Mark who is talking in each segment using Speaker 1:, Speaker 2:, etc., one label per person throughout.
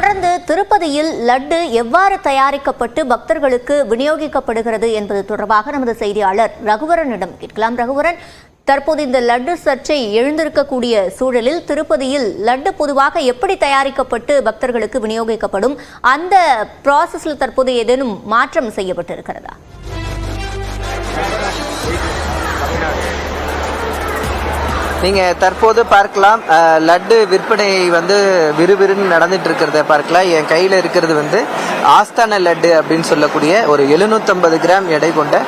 Speaker 1: தொடர்ந்து திருப்பதியில் லட்டு எவ்வாறு தயாரிக்கப்பட்டு பக்தர்களுக்கு விநியோகிக்கப்படுகிறது என்பது தொடர்பாக நமது செய்தியாளர் ரகுவரனிடம் கேட்கலாம். ரகுவரன் தற்போது இந்த லட்டு சர்ச்சை எழுந்திருக்கக்கூடிய சூழலில் திருப்பதியில் லட்டு பொதுவாக எப்படி தயாரிக்கப்பட்டு பக்தர்களுக்கு விநியோகிக்கப்படும்? அந்த ப்ராசஸில் தற்போது ஏதேனும் மாற்றம் செய்யப்பட்டிருக்கிறதா?
Speaker 2: நீங்கள் தற்போது பார்க்கலாம். லட்டு விற்பனை வந்து விறுவிறுன்னு நடந்துட்டு இருக்கிறத பார்க்கலாம். என் கையில் இருக்கிறது வந்து ஆஸ்தான லட்டு அப்படின்னு சொல்லக்கூடிய ஒரு 750 கிராம் எடை கொண்ட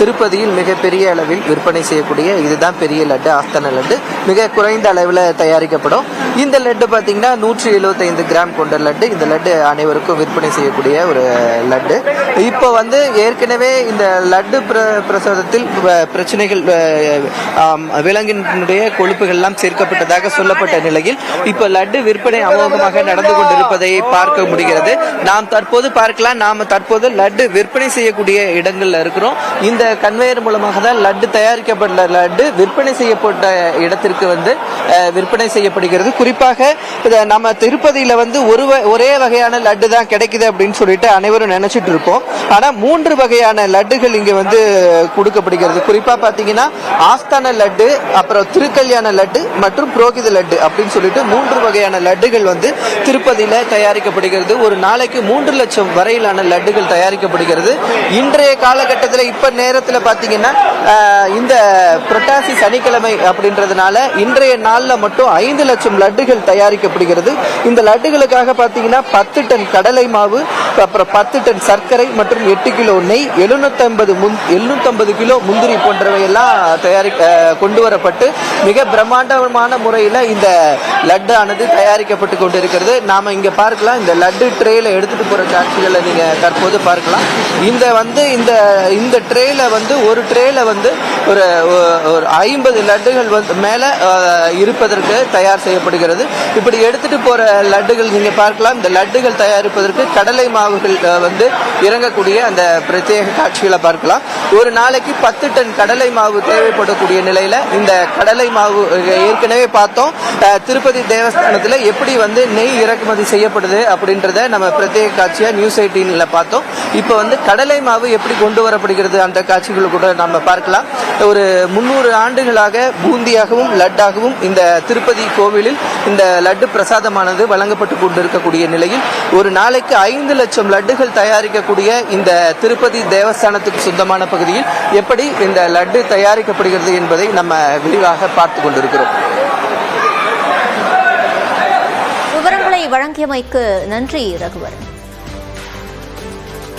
Speaker 2: திருப்பதியில் மிகப்பெரிய அளவில் விற்பனை செய்யக்கூடிய இதுதான் பெரிய லட்டு ஆஸ்தான லட்டு. மிக குறைந்த அளவில் தயாரிக்கப்படும். இந்த லட்டு பார்த்தீங்கன்னா நூற்றி எழுபத்தைந்து கிராம் கொண்ட லட்டு. இந்த லட்டு அனைவருக்கும் விற்பனை செய்யக்கூடிய ஒரு லட்டு. இப்போ வந்து ஏற்கனவே இந்த லட்டு பிர பிரசாதத்தில் பிரச்சனைகள் விலங்கினுடைய கொழுப்புகள்லாம் சேர்க்கப்பட்டதாக சொல்லப்பட்ட நிலையில் இப்போ லட்டு விற்பனை அமோகமாக நடந்து கொண்டிருப்பதை பார்க்க முடிகிறது. நாம் தற்போது பார்க்கலாம். நாம் தற்போது லட்டு விற்பனை செய்யக்கூடிய இடங்களில் இருக்கிறோம். இந்த கன்வேயர் மூலமாக தான் லட்டு தயாரிக்கப்பட்ட லட்டு விற்பனை செய்யப்பட்ட இடத்திற்கு வந்து விற்பனை செய்யப்படுகிறது. குறிப்பாக நம்ம திருப்பதியில வந்து ஒரு வ- ஒரே வகையான லட்டு தான் கிடைக்குது அப்படின்னு சொல்லிட்டு அனைவரும் நினைச்சிட்டு இருப்போம். ஆனா மூன்று வகையான லட்டுகள் இங்க வந்து கொடுக்கப்படுகிறது. குறிப்பா பாத்தீங்கன்னா ஆஸ்தான லட்டு அப்புறம் திருக்கல்யாண லட்டு மற்றும் புரோகித லட்டு அப்படின்னு சொல்லிட்டு மூன்று வகையான லட்டுகள் வந்து திருப்பதியில தயாரிக்கப்படுகிறது. ஒரு நாளைக்கு மூன்று லட்சம் வரையிலான லட்டுகள் தயாரிக்கப்படுகிறது. இன்றைய காலகட்டத்தில் இப்ப நேரத்தில் பார்த்தீங்கன்னா இந்த புரட்டாசி சனிக்கிழமை அப்படின்றதுனால இன்றைய நாள்ல மட்டும் ஐந்து லட்சம் லட்டுகள் தயாரிக்கப்படுகிறது. இந்த லட்டுகளுக்காக பார்த்தீங்கன்னா பத்து டன் கடலை மாவு அப்புறம் பத்து டன் சர்க்கரை மற்றும் எட்டு கிலோ நெய் எழுநூத்தம்பது முந் எழுநூத்தம்பது கிலோ முந்திரி போன்றவை எல்லாம் தயாரி கொண்டு வரப்பட்டு மிக பிரம்மாண்டமான முறையில் இந்த லட்டு ஆனது தயாரிக்கப்பட்டு கொண்டிருக்கிறது. நாம் இங்கே பார்க்கலாம். இந்த லட்டு ட்ரேயில் எடுத்துகிட்டு போகிற காட்சிகளை நீங்கள் தற்போது பார்க்கலாம். இந்த வந்து இந்த இந்த ட்ரேயில் வந்து ஒரு ட்ரேயில் வந்து ஒரு ஒரு ஐம்பது லட்டுகள் வந்து மேலே இருப்பதற்கு தயார் செய்யப்படுகிறது. இப்படி எடுத்துகிட்டு போகிற லட்டுகள் நீங்கள் பார்க்கலாம். இந்த லட்டுகள் தயாரிப்பதற்கு கடலை மா அஹ், வந்து இறங்கக்கூடிய அந்த பிரத்யேக காட்சிகளை பார்க்கலாம். ஒரு நாளைக்கு பத்து டன் கடலை மாவு தேவைப்படக்கூடிய நிலையில இந்த கடலை மாவு ஏற்கனவே பார்த்தோம். திருப்பதி தேவஸ்தானத்தில் எப்படி வந்து நெய் இறக்குமதி செய்யப்படுது அப்படின்றத நம்ம பிரத்யேக காட்சியா நியூஸ் எயிட்டீன்ல பார்த்தோம். இப்போ வந்து கடலை மாவு எப்படி கொண்டு வரப்படுகிறது அந்த காட்சிகள் கூட நம்ம பார்க்கலாம். ஒரு முன்னூறு ஆண்டுகளாக பூந்தியாகவும் லட்டாகவும் இந்த திருப்பதி கோவிலில் இந்த லட்டு பிரசாதமானது வழங்கப்பட்டு கொண்டிருக்கக்கூடிய நிலையில் ஒரு நாளைக்கு ஐந்து லட்சம் லட்டுகள் தயாரிக்கக்கூடிய இந்த திருப்பதி தேவஸ்தானத்துக்கு சொந்தமான பகுதியில் எப்படி இந்த லட்டு தயாரிக்கப்படுகிறது என்பதை நம்ம விரிவாக பார்த்து கொண்டிருக்கிறோம்.
Speaker 1: விவரங்களை வழங்கியமைக்கு நன்றி ரகுவரன்.